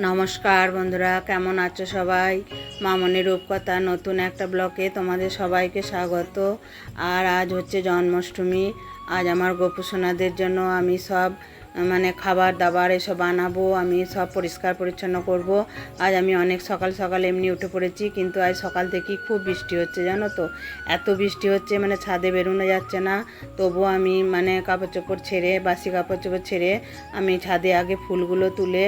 নমস্কার বন্ধুরা, কেমন আছো সবাই? মামনি রূপকথা, নতুন একটা ব্লকে তোমাদের সবাইকে স্বাগত। আর আজ হচ্ছে জন্মাষ্টমী। আজ আমার গোপুসোনাদের জন্য আমি সব মানে খাবার দাবার এসব বানাবো আমি সব পরিষ্কার পরিচ্ছন্ন করব। আজ আমি অনেক সকাল সকাল এমনি উঠে পড়েছি, কিন্তু আজ সকাল থেকেই খুব বৃষ্টি হচ্ছে, জানো তো? এত বৃষ্টি হচ্ছে মানে ছাদে বেরোনো যাচ্ছে না। তবুও আমি মানে কাপড় চোপড় ছেড়ে, বাসি কাপড় চোপড় ছেড়ে আমি ছাদে আগে ফুলগুলো তুলে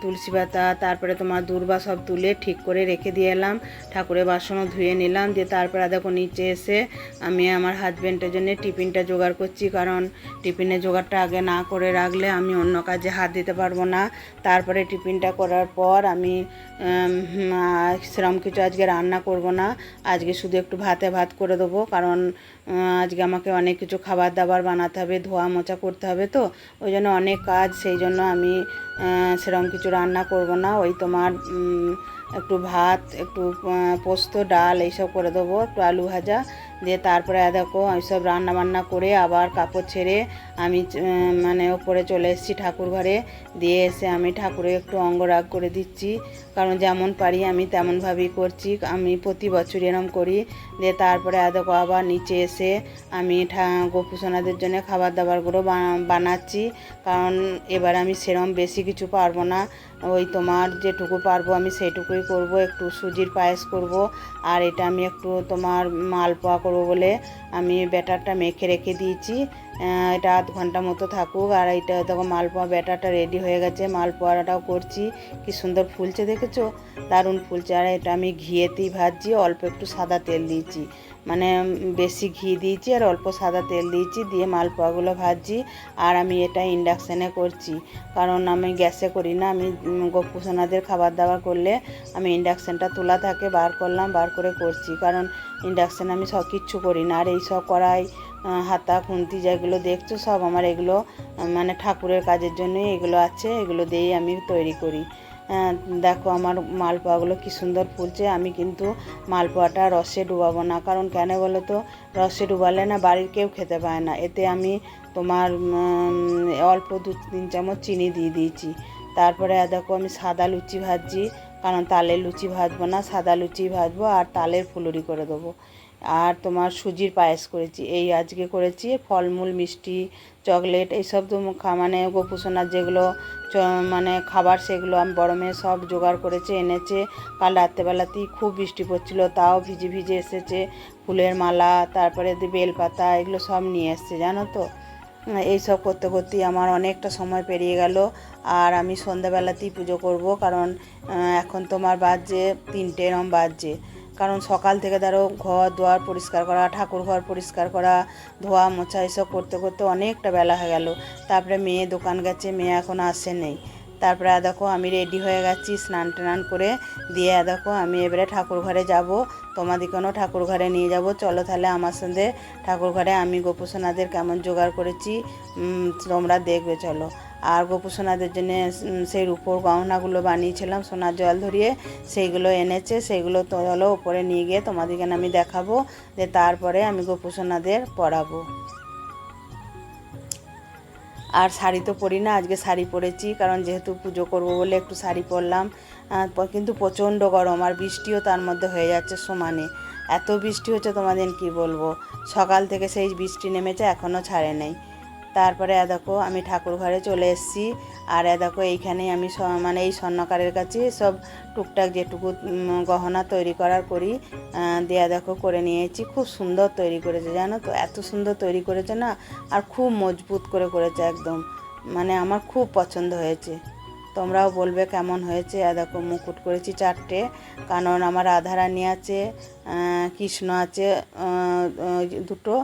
তুলসী পাতা, তারপরে তোমার দূর্বা সব তুলে ঠিক করে রেখে দিয়ে এলাম। ঠাকুরের বাসনও ধুয়ে নিলাম, দিয়ে তারপরে দেখো নিচে এসে আমি আমার হাজব্যান্ডের জন্য টিফিনটা জোগাড় করছি। কারণ টিফিনের জোগাড়টা আগে না করে রাখলে আমি অন্য কাজে হাত দিতে পারব না। তারপরে টিফিনটা করার পর আমি সেরকম কিছু আজকে রান্না করব না। আজকে শুধু একটু ভাতে ভাত করে দেবো। কারণ আজকে আমাকে অনেক কিছু খাবার দাবার বানাতে হবে ধোয়া মোছা করতে হবে তো, ওই জন্য অনেক কাজ, সেই জন্য আমি সেরকম কিছু রান্না করব না। ওই তোমার একটু ভাত, একটু পোস্ত, ডাল, এইসব করে দেবো, একটু আলু ভাজা দিয়ে তারপরে দেখো আমি সব রান্না বান্না করে আবার কাপড় ছেড়ে আমি মানে ওপরে চলে এসেছি ঠাকুর ঘরে। দিয়ে এসে আমি ঠাকুরে একটু অঙ্গরাগ করে দিচ্ছি। কারণ যেমন পারি আমি তেমনভাবেই করছি। আমি প্রতি বছর এরম করি। দিয়ে তারপরে দেখো আবার নিচে এসে আমি গোপুসোনাদের জন্য খাবার দাবারগুলো বানাচ্ছি। কারণ এবার আমি সেরম বেশি কিছু পারব না। ওই তোমার যেটুকু পারব আমি সেইটুকুই করব, একটু সুজির পায়েস করব, আর এটা আমি একটু তোমার মালপোয়া করব বলে আমি ব্যাটারটা মেখে রেখে দিয়েছি। এটা আধ ঘণ্টা মতো থাকুক, আর এটা দেখো মালপোয়া ব্যাটারটা রেডি হয়ে গেছে, মালপোয়াটাও করছি। কি সুন্দর ফুলছে দেখেছ? দারুণ ফুলছে, আর এটা আমি ঘিয়েতেই ভাজছি, অল্প একটু সাদা তেল দিয়েছি। মানে বেশি ঘি দিয়েছি আর অল্প সাদা তেল দিয়েছি দিয়ে মালপোয়াগুলো ভাজছি আর আমি এটা ইন্ডাকশানে করছি। কারণ আমি গ্যাসে করি না আমি গোপুসোনাদের খাবার দাবার করলে আমি ইন্ডাকশানটা তোলা থাকে বার করলাম বার করে করছি। কারণ ইন্ডাকশানে আমি সব কিচ্ছু করি না। আর এই সব আহ, হাতা খুন্তি যেগুলো দেখছ সব আমার এগুলো মানে ঠাকুরের কাজের জন্যই এগুলো আছে এগুলো দিয়েই আমি তৈরি করি। দেখো আমার মালপোয়াগুলো কি সুন্দর ফুলছে। আমি কিন্তু মালপোয়াটা রসে ডুবাবো না। কারণ কেন বলো তো রসে ডুবালে না বাড়ির কেউ খেতে পায় না। এতে আমি তোমার অল্প দু, তিন চামচ চিনি দিয়ে দিয়েছি। তারপরে দেখো আমি সাদা লুচি ভাজছি। কারণ তালের লুচি ভাজবো না, সাদা লুচি ভাজবো আর তালের ফুলুরি করে দেবো। আর তোমার সুজির পায়েস করেছি, এই আজকে করেছি, ফলমূল, মিষ্টি, চকলেট, এইসব তো মানে গোপুসোনার যেগুলো মানে খাবার সেগুলো আমি বড় মেয়ে সব জোগাড় করেছে, এনেছে। কাল রাত্রেবেলাতেই খুব বৃষ্টি পড়ছিল, তাও ভিজে ভিজে এসেছে। ফুলের মালা, তারপরে বেলপাতা, এগুলো সব নিয়ে এসছে, জানো তো? এইসব করতে করতেই আমার অনেকটা সময় পেরিয়ে গেল, আর আমি সন্ধ্যাবেলাতেই পুজো করব, কারণ এখন তোমার বাজছে তিনটে, এরম বাজছে কারণ সকাল থেকে ধরো ঘর দুয়ার পরিষ্কার করা, ঠাকুর ঘর পরিষ্কার করা, ধোয়া মোছা এসব করতে করতে অনেকটা বেলা হয়ে গেল। তারপরে মেয়ে দোকান গেছে, মেয়ে এখন আসে নেই। তারপরে দেখো আমি রেডি হয়ে গেছি, স্নান টান করে দিয়ে দেখো আমি এবারে ঠাকুর ঘরে যাব। তোমাদিকেও ঠাকুর ঘরে নিয়ে যাব। চলো তাহলে আমার সঙ্গে ঠাকুর ঘরে আমি গোপুসোনাদের কেমন জোগাড় করেছি তোমরা দেখবে, চলো। আর গোপুসোনাদের জন্য সেই রূপোর গহনাগুলো বানিয়েছিলাম সোনার জল ধরিয়ে, সেইগুলো এনেছে, সেইগুলো তো চলো ওপরে নিয়ে গিয়ে তোমাদেরকে আমি দেখাবো, যে তারপরে আমি গোপুসোনাদের পরাবো। আর শাড়ি তো পরি না, আজকে শাড়ি পরেছি, কারণ যেহেতু পুজো করব বলে একটু শাড়ি পরলাম কিন্তু প্রচণ্ড গরম আর বৃষ্টিও তার মধ্যে হয়ে যাচ্ছে সমানে। এত বৃষ্টি হচ্ছে তোমাদের কি বলব? সকাল থেকে সেই বৃষ্টি নেমেছে এখনও ছাড়ে নেই। তারপরে দেখো আমি ঠাকুর ঘরে চলে এসেছি। আর দেখো এইখানেই আমি মানে এই স্বর্ণকারের কাছে সব টুকটাক যেটুকু গহনা তৈরি করার করি দিয়ে দেখো করে নিয়েছি। খুব সুন্দর তৈরি করেছে, জানো তো? এত সুন্দর তৈরি করেছে না? আর খুব মজবুত করে করেছে একদম। মানে আমার খুব পছন্দ হয়েছে। তোমরাও বলবে কেমন হয়েছে। দেখো মুকুট করেছি চারটে। কারণ আমার রাধারানী আছে কৃষ্ণ আছে দুটো।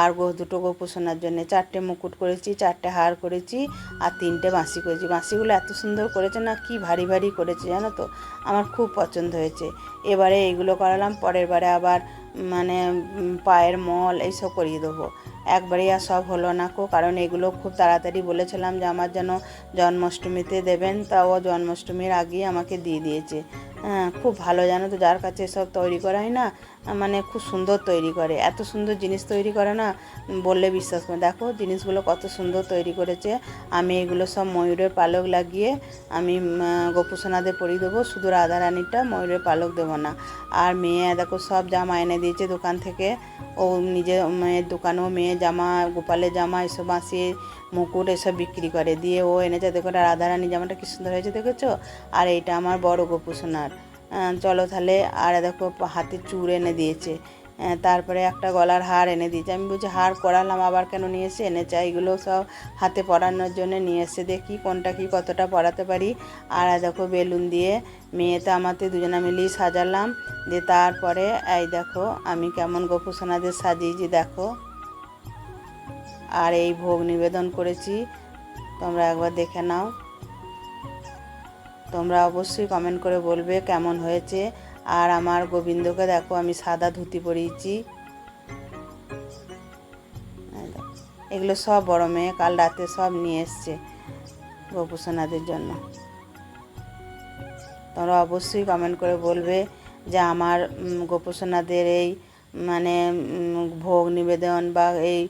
আর গো, দুটো গোপুসোনার জন্য চারটে মুকুট করেছি, চারটে হার করেছি, আর তিনটে বাঁশি করেছি। বাঁশিগুলো এত সুন্দর করেছে না, কি ভারী ভারী করেছে জানো তো? আমার খুব পছন্দ হয়েছে। এবারে এইগুলো করালাম, পরের বারে আবার মানে পায়ের মল, এইসব করিয়ে দেবো। একবারে আর সব হলো না কো। কারণ এগুলো খুব তাড়াতাড়ি বলেছিলাম যে আমার যেন জন্মাষ্টমীতে দেবেন, তা ও জন্মাষ্টমীর আগেই আমাকে দিয়ে দিয়েছে। হ্যাঁ খুব ভালো জানো তো, যার কাছে সব তৈরি করা হয় না মানে খুব সুন্দর তৈরি করে। এত সুন্দর জিনিস তৈরি করে না, বললে বিশ্বাস করে দেখো, জিনিসগুলো কত সুন্দর তৈরি করেছে। আমি এগুলো সব ময়ূরের পালক লাগিয়ে আমি গোপুসোনাদের পরিয়ে দেবো। শুধু রাধারানীটা ময়ূরের পালক দেবো না। আর মেয়ে, দেখো, সব জামা এনে দিয়েছে দোকান থেকে। ও নিজে মেয়ের দোকানেও মেয়ে জামা, গোপালের জামা, এসব বাঁশি মুকুট এসব বিক্রি করে। দিয়ে ও এনেছে, দেখো, এটা রাধারানী জামাটা কি সুন্দর হয়েছে, দেখেছ? আর এইটা আমার বড় গোপুসোনার। চলো তাহলে, আর দেখো হাতে চূড় এনে দিয়েছে। তারপরে একটা গলার হার এনে দিয়েছে। আমি বলছি, হার করালাম আবার কেন নিয়ে এসে এনেছে? এগুলো সব হাতে পরানোর জন্য নিয়ে এসে দেখি কোনটা কি কতটা পরাতে পারি? আর দেখো বেলুন দিয়ে মেয়েতে আমাতে দুজনে মিলিয়ে সাজালাম। দিয়ে তারপরে, এই দেখো, আমি কেমন গোপুসোনাদের সাজিয়েছি, দেখো। আর এই ভোগ নিবেদন করেছি, তোমরা একবার দেখে নাও। তোমরা অবশ্যই কমেন্ট করে বলবে কেমন হয়েছে। আর আমার গোবিন্দকে দেখো, আমি সাদা ধুতি পরিয়েছি। এগুলো সব বড় মেয়ে, কাল রাতে সব নিয়ে এসছে গোপুসোনাদের জন্য। তোমরা অবশ্যই কমেন্ট করে বলবে যে আমার গোপুসোনাদের এই মানে ভোগ নিবেদন বা এই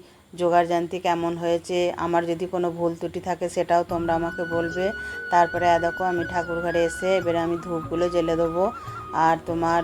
যোগাড়যান্তি কেমন হয়েছে, আমার যদি কোনো ভুল ত্রুটি থাকে সেটাও তোমরা আমাকে বলবে। তারপরে দেখো আমি ঠাকুর ঘরে এসে এবারে আমি ধূপগুলো জ্বেলে দেবো। আর তোমার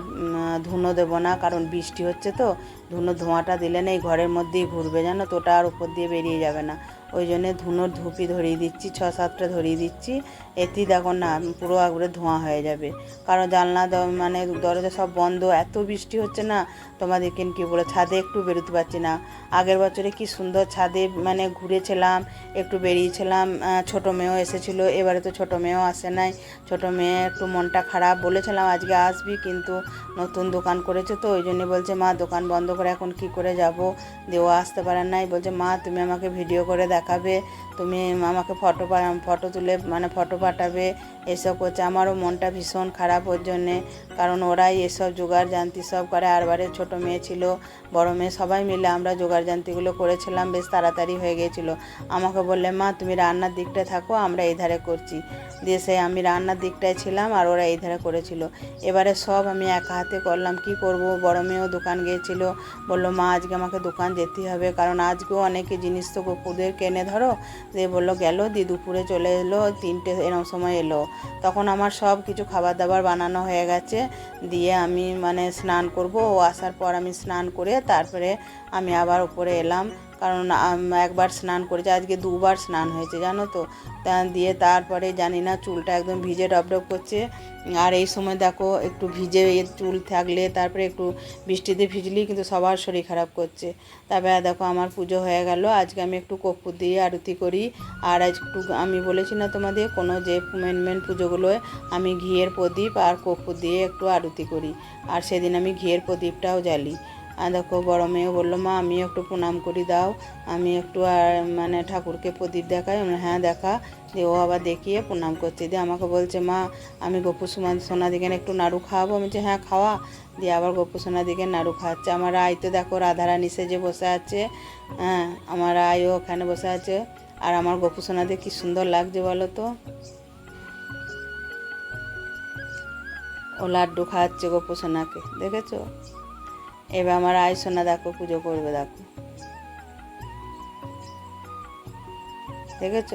ধুনো দেবো না, কারণ বৃষ্টি হচ্ছে তো, ধুনো ধোঁয়াটা দিলে না এই ঘরের মধ্যেই ঘুরবে জানো তো, ওটা আর উপর দিয়ে বেরিয়ে যাবে না। ওই জন্যে ধুনোর ধুপি ধরিয়ে দিচ্ছি, ছ সাতটা ধরিয়ে দিচ্ছি। এতেই দেখো না, পুরো একবারে ধোঁয়া হয়ে যাবে। কারণ জানলা মানে দরজা সব বন্ধ, এত বৃষ্টি হচ্ছে না, তোমাদেরকে কী বলে, ছাদে একটু বেরোতে পারছি না। আগের বছরে কি সুন্দর ছাদে মানে ঘুরেছিলাম, একটু বেরিয়েছিলাম ছোটো মেয়েও এসেছিল, এবারে তো ছোটো মেয়েও আসে নাই। ছোটো মেয়ে একটু মনটা খারাপ, বলেছিলাম আজকে আসবি, কিন্তু নতুন দোকান করেছে তো, ওই জন্য বলছে, মা, দোকান বন্ধ করে এখন কি করে যাব? দেওয়া আসতে পারে নাই, বলছে, মা, তুমি আমাকে ভিডিও করে দেখাবে, তুমি আমাকে ফটো ফটো তুলে মানে ফটো পাঠাবে। এসব করছে। আমারও মনটা ভীষণ খারাপ ওর জন্যে। কারণ ওরাই এসব জোগাড় জান্তি সব করে। আরবারে ছোটো মেয়ে ছিল, বড় মেয়ে সবাই মিলে আমরা জোগাড় জান্তিগুলো করেছিলাম। বেশ তাড়াতাড়ি হয়ে গিয়েছিল আমাকে বললে, মা, তুমি রান্নার দিকটায় থাকো, আমরা এই ধারে করছি। দিয়ে সে, আমি রান্নার দিকটায় ছিলাম আর ওরা এই ধারে করেছিল। এবারে সব আমি একা হাতে করলাম। কি করব? বড় মেয়েও দোকান গিয়েছিল। বলল, মা, আজকে আমাকে দোকান যেতে হবে। কারণ আজকেও অনেকে জিনিস তো গোপুদের কেনে ধরো। দিয়ে বলল, গেল দিয়ে দুপুরে চলে এলো। তিনটে এরকম সময় এলো। তখন আমার সব কিছু খাবার দাবার বানানো হয়ে গেছে। দিয়ে আমি মানে স্নান করব। ও আসার পর আমি স্নান করে তারপরে আমি আবার উপরে এলাম। কারণ একবার স্নান করেছে, আজকে দুবার স্নান হয়েছে, জানো তো? তা দিয়ে তারপরে জানি না, চুলটা একদম ভিজে ডবডব করছে। আর এই সময় দেখো, একটু ভিজে চুল থাকলে, তারপরে একটু বৃষ্টিতে ভিজলেই কিন্তু সবার শরীর খারাপ করছে। তারপরে দেখো, আমার পুজো হয়ে গেল, আজকে আমি একটু কর্পূর দিয়ে আরতি করি। আর আজ একটু আমি বলেছি না তোমাদের, কোনো যে মেন মেন পুজোগুলোয় আমি ঘিয়ের প্রদীপ আর কর্পূর দিয়ে একটু আরতি করি। আর সেদিন আমি ঘিয়ের প্রদীপটাও জ্বালি। দেখো বড় মেয়ে বলল, মা আমি একটু প্রণাম করি, দাও। আমি একটু আর মানে ঠাকুরকে প্রদীপ দেখাই হ্যাঁ দেখা। দিয়ে ও আবার দেখিয়ে প্রণাম করছে। দিয়ে আমাকে বলছে, মা, আমি গপু সোনা, সোনাদিকে একটু নাড়ু খাওয়াবো? আমি বলছি হ্যাঁ খাওয়া। দিয়ে আবার গপু সোনাদিকে নাড়ু খাওয়াচ্ছে। আমার আই তো দেখো রাধারানী সেজে বসে আছে হ্যাঁ আমার আইও ওখানে বসে আছে। আর আমার গপু সোনাদি কী সুন্দর লাগছে বলো তো? ও লাড্ডু খাওয়াচ্ছে গপু সোনাকে, দেখেছ? এবার আমার আয় সোনা দেখো, পুজো করবে দেখো। দেখেছ?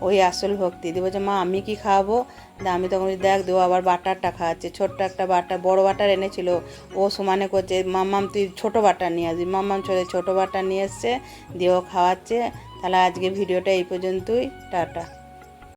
ওই আসল ভক্তি। দিয়ে বলছে, মা, আমি কি খাওয়াবো আমি তখন দেখ, দেবো, আবার বাটারটা খাওয়াচ্ছে ছোট্ট একটা বাটার, বড় বাটার এনেছিল। ও সমানে করছে মাম্মাম তুই ছোটো বাটার নিয়ে আসবি। মাম্মাম চলে, ছোটো বাটার নিয়ে এসছে, দিয়ে ও খাওয়াচ্ছে। তাহলে আজকে ভিডিওটা এই পর্যন্তই। টাটা।